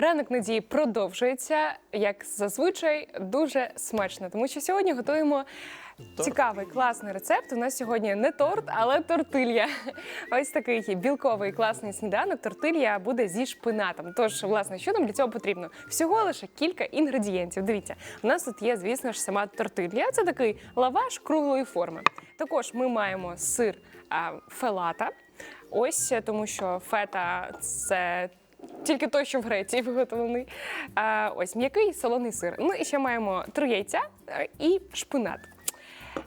Ранок надії продовжується, як зазвичай, дуже смачно, тому що сьогодні готуємо цікавий класний рецепт. У нас сьогодні не торт, але тортилья. Ось такий білковий класний сніданок. Тортилья буде зі шпинатом. Тож, власне, що нам для цього потрібно? Всього лише кілька інгредієнтів. Дивіться, у нас тут є, звісно ж, сама тортилья. Це такий лаваш круглої форми. Також ми маємо сир фелата. Ось е, тому, що фета це тільки той, що в Греції виготовлений. Ось м'який солоний сир. Ну і ще маємо три яйця е, і шпинат.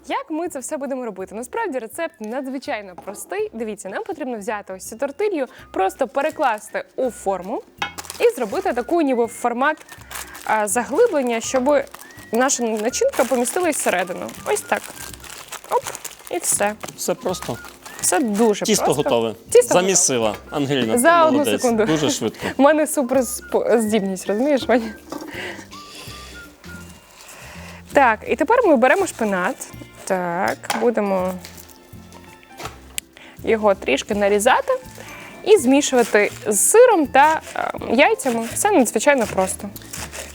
Як ми це все будемо робити? Насправді рецепт надзвичайно простий. Дивіться, нам потрібно взяти ось цю тортилью, просто перекласти у форму і зробити таку ніби формат заглиблення, щоб наша начинка помістилась всередину. Ось так. Оп, і все. Все просто. Все дуже Тісто просто. готове. Тісто Замісила. Ангеліна, За одну молодець. секунду. Дуже швидко. У мене супер здібність, розумієш, Ваня? Так, і тепер ми беремо шпинат. Так, будемо його трішки нарізати і змішувати з сиром та е, яйцями. Все надзвичайно просто.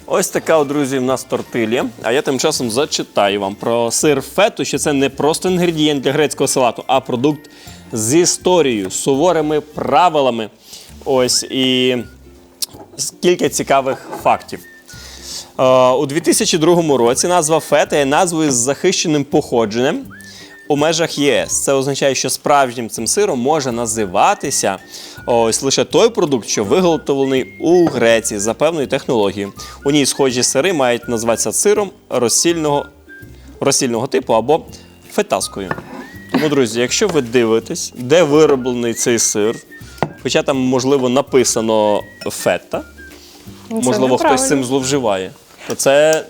Ось така, друзі, в нас тортилія. А я тим часом зачитаю вам про сир фету, що це не просто інгредієнт для грецького салату, а продукт з історією, суворими правилами. Ось і кілька цікавих фактів. Е, У 2002 році назва фета є назвою з захищеним походженням у межах ЄС. Це означає, що справжнім цим сиром може називатися ось лише той продукт, що виготовлений у Греції за певною технологією. У ній схожі сири мають називатися сиром розсільного, розсільного типу або фетаскою. Тому, друзі, якщо ви дивитесь, де вироблений цей сир, хоча там, можливо, написано фета, Ну, це можливо, хтось цим зловживає, то це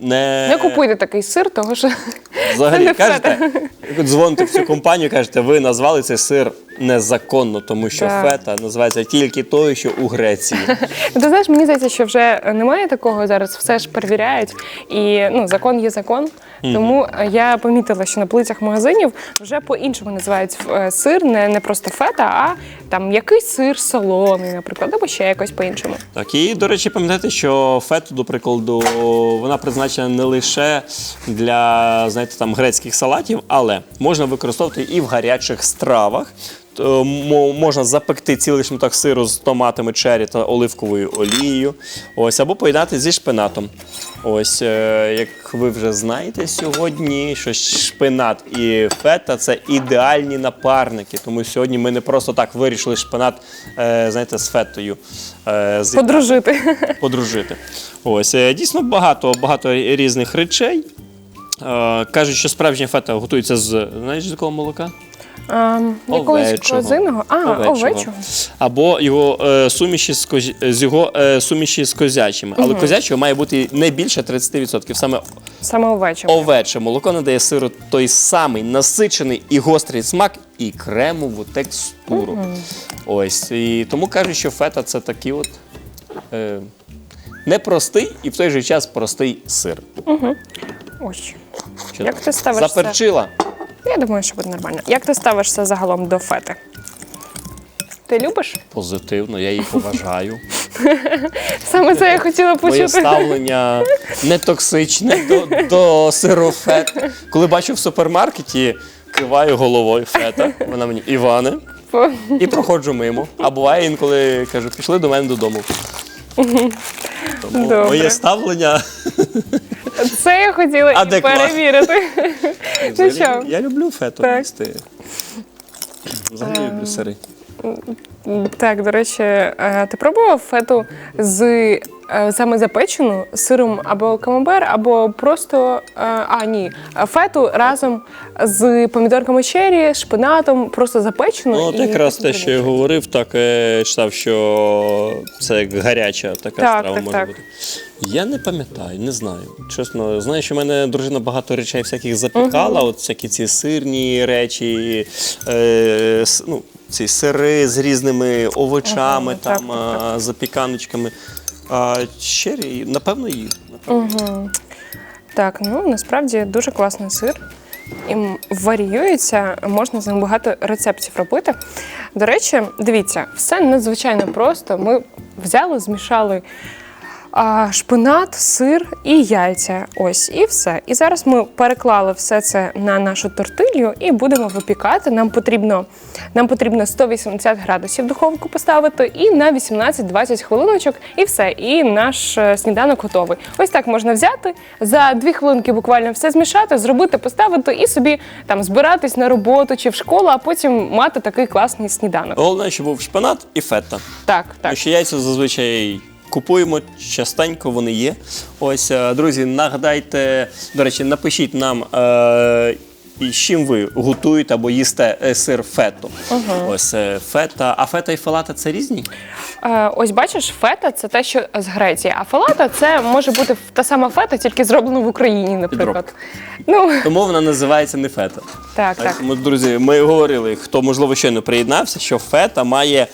не, Не купуйте такий сир, тому що взагалі не кажете, як дзвоните в цю компанію, кажете, ви назвали цей сир незаконно, тому що Так. фета називається тільки той, що у Греції. Ну, Ти знаєш, мені здається, що вже немає такого зараз, все ж перевіряють, і ну закон є закон. Тому я помітила, що на полицях магазинів вже по-іншому називають е, сир, не, не просто фета, а там якийсь сир солоний, наприклад, або ще якось по-іншому. Так, і, до речі, пам'ятайте, що фету, до прикладу, вона призначена не лише для знаєте, там, грецьких салатів, але можна використовувати і в гарячих стравах. Мо- Можна запекти цілий шматок сиру з томатами чері та оливковою олією. Ось, або поєднати зі шпинатом. Ось, е, як ви вже знаєте сьогодні, що шпинат і фета це ідеальні напарники. Тому сьогодні ми не просто так вирішили шпинат е, знаєте, з фетою е, Подружити. подружити. Ось е, дійсно багато, багато різних речей. Е, кажуть, що справжня фета готується з знаєш, з якого молока? Ем, Якогось Овечого. козиного. А, овечого. Або його е, суміші з, коз... з його е, суміші з козячими. Але козячого має бути не більше 30%. Саме Саме овечого. овече молоко надає сиру той самий насичений і гострий смак і кремову текстуру. Ось. І тому кажуть, що фета це такий от. Е, непростий і в той же час простий сир. Ось. Що Як ти ставишся? Заперчила. Я думаю, що буде нормально. Як ти ставишся загалом до фети? Ти любиш? Позитивно, я її поважаю. Саме це я хотіла Моє почути. ставлення не токсичне до, до сиру фет. Коли бачу в супермаркеті, киваю головою фета. Вона мені Іване. І проходжу мимо. А буває інколи кажу, пішли до мене додому. Тому Добре. моє ставлення. Це я хотіла і Адекват. перевірити. Ну що? Я люблю фету Так. їсти. Взагалі люблю сири. Так, до речі, е, ти пробував фету з е, саме запечену сиром або камамбер, або просто е, а ні, фету разом з помідорками черрі, шпинатом, просто запечену. Ну, от і якраз те, що я говорив, так читав, що це як гаряча така Так, страва так, може так. бути. Я не пам'ятаю, не знаю. Чесно, знаю, що в мене дружина багато речей всяких запікала, от всякі ці сирні речі, е, ну, ці сири з різними овочами, Ага, там, так, а, запіканочками. А черрі, напевно, їв. Так, ну насправді дуже класний сир. і м- варіюється, можна з ним багато рецептів робити. До речі, дивіться, все надзвичайно просто. Ми взяли, змішали шпинат, сир і яйця. Ось і все. І зараз ми переклали все це на нашу тортилью і будемо випікати. Нам потрібно, нам потрібно 180 градусів духовку поставити і на 18-20 хвилиночок, і все. І наш е, сніданок готовий. Ось так можна взяти за 2 хвилинки буквально все змішати, зробити, поставити і собі там збиратись на роботу чи в школу, а потім мати такий класний сніданок. Головне, щоб був шпинат і фета. Так, так. Тому що яйця зазвичай купуємо частенько, вони є. Ось, е, друзі, нагадайте, до речі, напишіть нам. Е- і з чим ви готуєте або їсте е, сир фету? Ось е, фета. А фета і фалата це різні? Е, Ось бачиш, фета це те, що з Греції, а фалата це може бути та сама фета, тільки зроблена в Україні, наприклад. Ну Тому вона називається не фета. так, так. Ми, друзі, ми говорили, хто можливо щойно приєднався, що фета має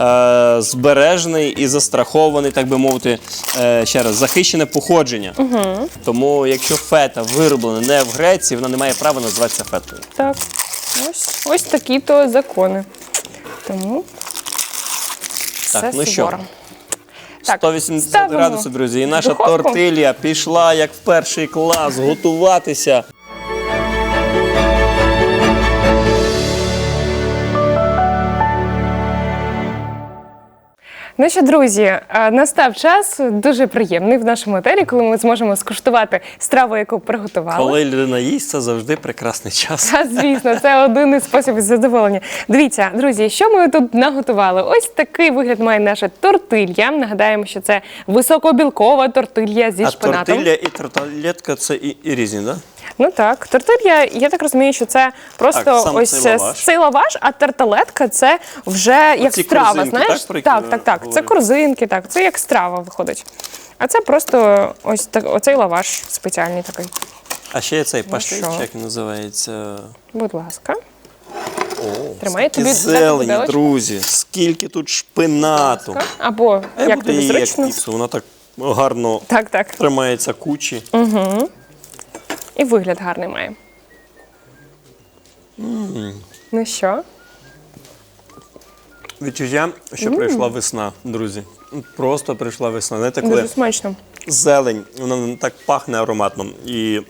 е, збережений і застрахований, так би мовити, е, ще раз, захищене походження. Угу. Тому, якщо фета вироблена не в Греції, вона не має права називатися фетою. Так, ось, ось такі то закони. Тому все Так, ну що. Так, 180 ставимо градусів, друзі, і наша духовку. тортилія пішла як в перший клас готуватися. Ну що, друзі, е, настав час дуже приємний в нашому етері, коли ми зможемо скуштувати страву, яку приготували. Коли людина їсть, це завжди прекрасний час. Та, звісно, це один із способів задоволення. Дивіться, друзі, що ми тут наготували? Ось такий вигляд має наша тортилья. Нагадаємо, що це високобілкова тортилья зі А шпинатом. тортилля і тарталетка це і, і різні, так? Да? Ну так, тортилья, я так розумію, що це просто Так, сам ось цей е, лаваш. цей лаваш, а тарталетка це вже як Оці страва. корзинки, знаєш? так, про які так, ви так, так. Це корзинки, так, це як страва виходить. А це просто ось так, оцей лаваш спеціальний такий. А ще є цей паштет, що? чи як він називається. Будь ласка. О, Тримай, скільки тобі дати зелені, виделочку? друзі, скільки тут шпинату. Або А я як буду тобі її як зручно. піцу, вона так гарно Так, так. тримається кучі. І вигляд гарний має. Ну що? Відчуття, що прийшла весна, друзі. Просто прийшла весна. Знаєте, коли Дуже смачно. зелень, вона так пахне ароматно. І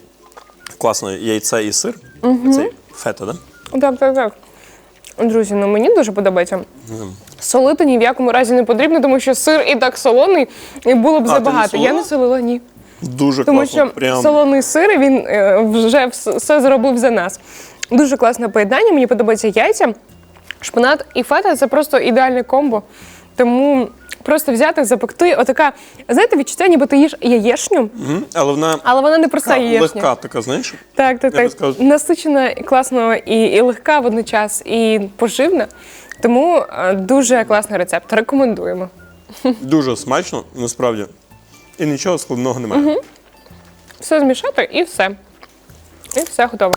класно яйце і сир. Цей фета, да? Так, так, так. Друзі, ну мені дуже подобається. Солити ні в якому разі не потрібно, тому що сир і так солоний, і було б А, забагато. Я не солила ні. Дуже Тому класно. що Прям. солоний сир він е, вже все зробив за нас. Дуже класне поєднання. Мені подобаються яйця, шпинат і фета це просто ідеальне комбо. Тому просто взяти, запекти. Отака, знаєте, відчуття, ніби ти їш яєшню, Мгм. Але вона але вона не проста яєшня. легка така, знаєш? Так, так, Я так. Насичена, класно і, і легка водночас, і поживна. Тому е, дуже класний рецепт. Рекомендуємо. Дуже смачно, насправді. І нічого складного немає. Все змішати і все. І все готово.